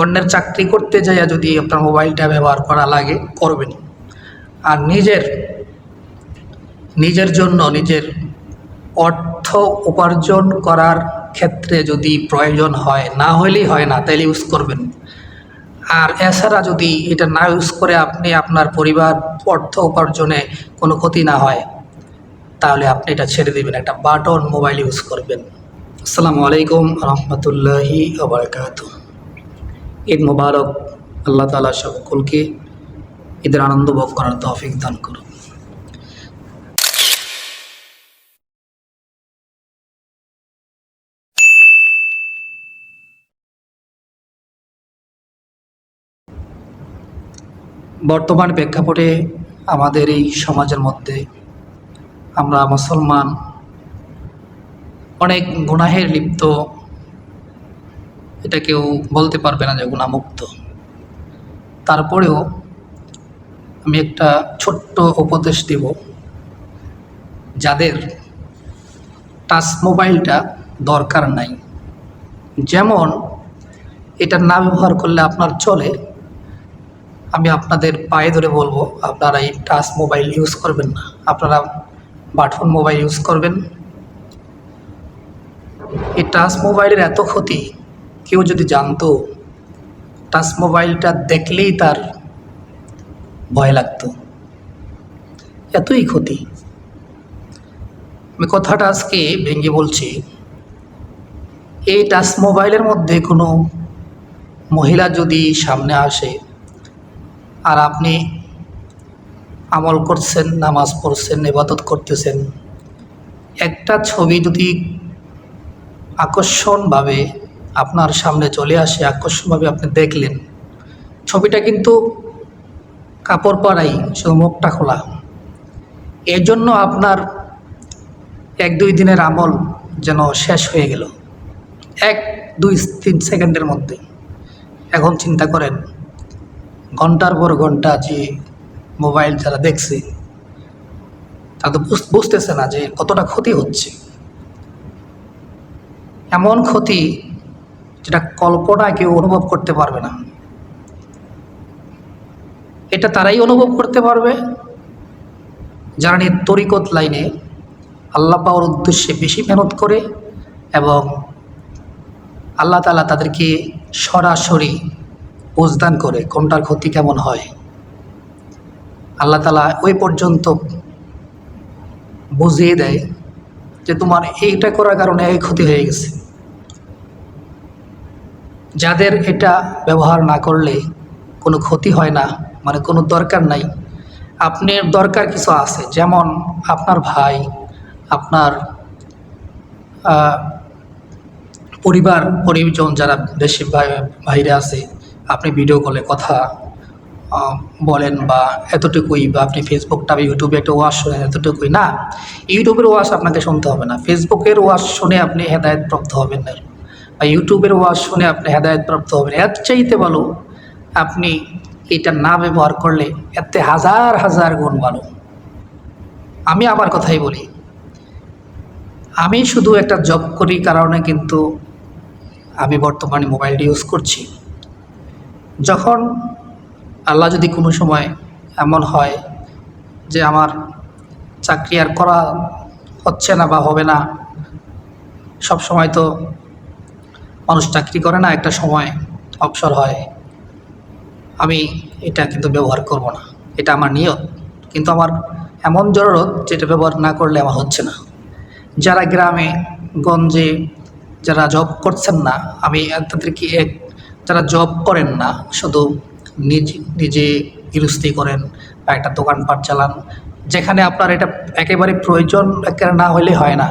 অন্যের চাকরি করতে যাইয়া যদি আপনার মোবাইলটা ব্যবহার করা লাগে, করবেন। আর নিজের নিজের জন্য নিজের অর্থ উপার্জন করার ক্ষেত্রে যদি প্রয়োজন হয়, না হলেই হয় না তাহলে ইউজ করবেন। আর এছাড়া যদি এটা না ইউজ করে আপনি আপনার পরিবার অর্থ উপার্জনে কোনো ক্ষতি না হয়, তাহলে আপনি এটা ছেড়ে দেবেন, একটা বাটন মোবাইল ইউজ করবেন। আসসালামু আলাইকুম রহমতুল্লাহি আবরকাত ঈদ মুবারক। আল্লাহ তালা সকলকে ঈদের আনন্দ ভোগ করার তৌফিক দান করুন। বর্তমান প্রেক্ষাপটে আমাদের এই সমাজের মধ্যে আমরা মুসলমান অনেক গুনাহের লিপ্ত এটা কেউ বলতে পারবে না যে গুণামুক্ত তারপরেও আমি একটা ছোট্ট উপদেশ দেব। যাদের টাচ মোবাইলটা দরকার নাই। যেমন এটা না ব্যবহার করলে আপনার চলে, আমি আপনাদের পায়ে ধরে বলব, আপনারা এই টাচ মোবাইল ইউজ করবেন না। আপনারা বাটফোন মোবাইল ইউজ করবেন। এই টাচ মোবাইলের এত ক্ষতি কেউ যদি জানতো টাচ মোবাইলটা দেখলেই তার ভয় লাগতো। এতই ক্ষতি। আমি কথাটা আজকে ভেঙে বলছি, এই টাচ মোবাইলের মধ্যে কোনো মহিলা যদি সামনে আসে আর আপনি আমল করছেন, নামাজ পড়ছেন, ইবাদত করতেছেন, একটা ছবি যদি আকর্ষণভাবে আপনার সামনে চলে আসে আকর্ষণভাবে আপনি দেখলেন। ছবিটা কিন্তু কাপড় পরাই, শুধু মুখটা খোলা। এর জন্য আপনার এক দুই দিনের আমল যেন শেষ হয়ে গেল। এক দুই তিন সেকেন্ডের মধ্যে। এখন চিন্তা করেন, ঘণ্টার পর ঘণ্টা যে মোবাইল যারা দেখছে তারা তো বুঝ- বুঝতেছে না যে কতটা ক্ষতি হচ্ছে। এমন ক্ষতি যেটা কল্পনা কেউ অনুভব করতে পারবে না। এটা তারাই অনুভব করতে পারবে। যারা নিয়ে তরিকত লাইনে আল্লাহ পাওয়ার উদ্দেশ্যে বেশি মেহনত করে এবং আল্লাহ তালা তাদেরকে সরাসরি বুঝদান করে, কোনটার ক্ষতি কেমন হয়, আল্লাহ তালা ওই পর্যন্ত বুঝিয়ে দেয় যে তোমার এইটা করার কারণে এই ক্ষতি হয়ে গেছে। যাদের এটা ব্যবহার না করলে কোনো ক্ষতি হয় না মানে কোনো দরকার নাই। আপনার দরকার কিছু আছে, যেমন আপনার ভাই, আপনার পরিবার, পরিজন যারা বাই- বাইরে আছে, আপনি ভিডিও কলে কথা বলেন বা এতটুকুই বা আপনি ফেসবুকটা বা ইউটিউবে একটা ওয়াশ শোনেন, এতটুকুই না। ইউটিউবের ওয়াশ আপনাকে শুনতে হবে না। ফেসবুকের ওয়াশ শুনে আপনি হেদায়তপ্রাপ্ত হবেন না। বা ইউটিউবের ওয়াজ শুনে আপনি হেদায়তপ্রাপ্ত হবেন। এর চাইতে ভালো, আপনি এটা না ব্যবহার করলে এতে হাজার হাজার গুণ ভালো। আমি আমার কথাই বলি। আমি শুধু একটা জব করি কারণে কিন্তু আমি বর্তমানে মোবাইলটি ইউজ করছি। যখন আল্লাহ যদি কোনো সময় এমন হয় যে আমার চাকরি আর করা হচ্ছে না বা হবে না সব সময় তো মানুষ চাকরি করে না, একটা সময় অবসর হয়। আমি এটা কিন্তু ব্যবহার করব না। এটা আমার নিয়ত। কিন্তু আমার এমন জরুরত যেটা ব্যবহার না করলে আমার হচ্ছে না। যারা গ্রামে, গঞ্জে যারা জব করছেন না, আমি তাদেরকে এক, যারা জব করেন না, শুধু নিজ, নিজে গৃহস্থী করেন বা একটা দোকানপাট চালান, যেখানে আপনার এটা একেবারে প্রয়োজন একেবারে না হলে হয় না।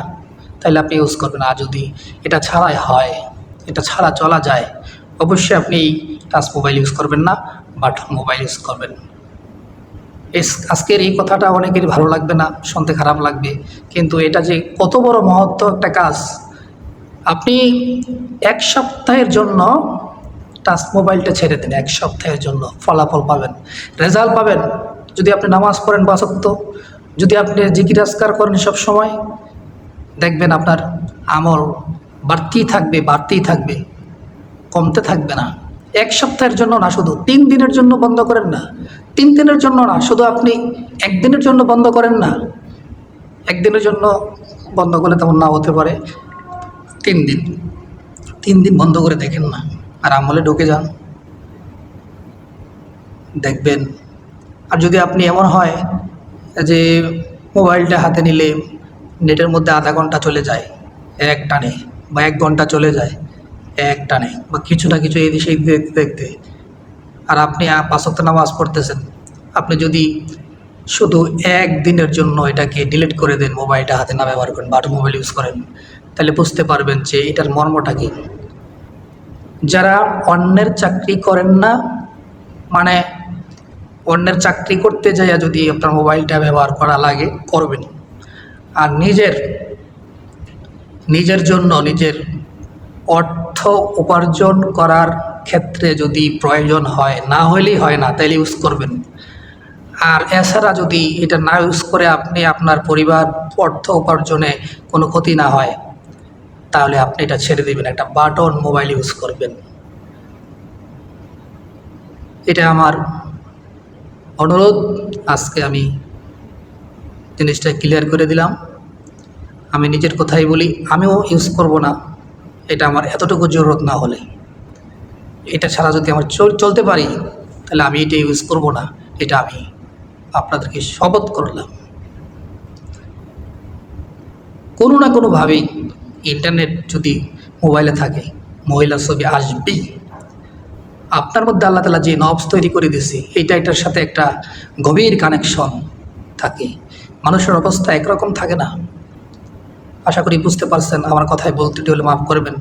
তাহলে আপনি ইউজ করবেন আর যদি এটা ছাড়াই হয় এটা ছাড়া চলা যায়। অবশ্যই আপনি এই টাচ মোবাইল ইউজ করবেন না, বাটন মোবাইল ইউজ করবেন। আজকের এই কথাটা অনেকেরই ভালো লাগবে না, শুনতে খারাপ লাগবে। কিন্তু এটা যে কত বড় মহত্ব একটা কাজ। আপনি এক সপ্তাহের জন্য টাচ মোবাইলটা ছেড়ে দিন, এক সপ্তাহের জন্য ফলাফল পাবেন, রেজাল্ট পাবেন। যদি আপনি নামাজ পড়েন বাসক্ত যদি আপনি জিকিরাজকার করেন সব সময় দেখবেন আপনার আমল বাড়তেই থাকবে বাড়তেই থাকবে। কমতে থাকবে না। এক সপ্তাহের জন্য না, শুধু তিন দিনের জন্য বন্ধ করেন না। তিন দিনের জন্য না, শুধু আপনি একদিনের জন্য বন্ধ করেন না। একদিনের জন্য বন্ধ করলে তেমন না হতে পারে। তিন দিন। তিন দিন বন্ধ করে দেখেন না। আর আমলে ঢুকে যান। দেখবেন। আর যদি আপনি এমন হয় যে মোবাইলটা হাতে নিলে, নেটের মধ্যে আধা ঘণ্টা চলে যায়, এক টানে। বা এক ঘণ্টা চলে যায়, এক টানে বা কিছু না কিছু এই সেই দেখতে দেখতে। আর আপনি পাঁচক্ত নামাজ পড়তেছেন, আপনি যদি শুধু এক দিনের জন্য এটাকে ডিলিট করে দেন মোবাইলটা হাতে না ব্যবহার করেন বাটন মোবাইল ইউজ করেন, তাহলে বুঝতে পারবেন যে এটার মর্মটা কী। যারা অন্যের চাকরি করেন না মানে অন্যের চাকরি করতে যাইয়া যদি আপনার মোবাইলটা ব্যবহার করা লাগে, করবেন। আর নিজের নিজের জন্য নিজের অর্থ উপার্জন করার ক্ষেত্রে যদি প্রয়োজন হয়, না হইলেই হয় না তাহলে ইউজ করবেন। আর এছাড়া যদি এটা না ইউজ করে আপনি আপনার পরিবার অর্থ উপার্জনে কোনো ক্ষতি না হয়, তাহলে আপনি এটা ছেড়ে দেবেন, একটা বাটন মোবাইল ইউজ করবেন। এটা আমার অনুরোধ, আজকে আমি জিনিসটা ক্লিয়ার করে দিলাম। আমি নিজের কথাই বলি, আমিও ইউজ করব না। এটা আমার এতটুকু জরুরত না হলে। এটা ছাড়া যদি আমার চল, চলতে পারি, তাহলে আমি এটা ইউজ করব না। এটা আমি আপনাদেরকে শপথ করলাম। কোনো না কোনোভাবেই ইন্টারনেট যদি মোবাইলে থাকে, মহিলা ছবি আসবেই। আপনার মধ্যে আল্লাহ তালা যে নবস তৈরি করে দিয়েছে, এইটা এটার সাথে একটা গভীর কানেকশন থাকে। মানুষের অবস্থা একরকম থাকে না। আশা করি বুঝতে পারছেন আমার কথায় বলতে হলে মাফ করবেন।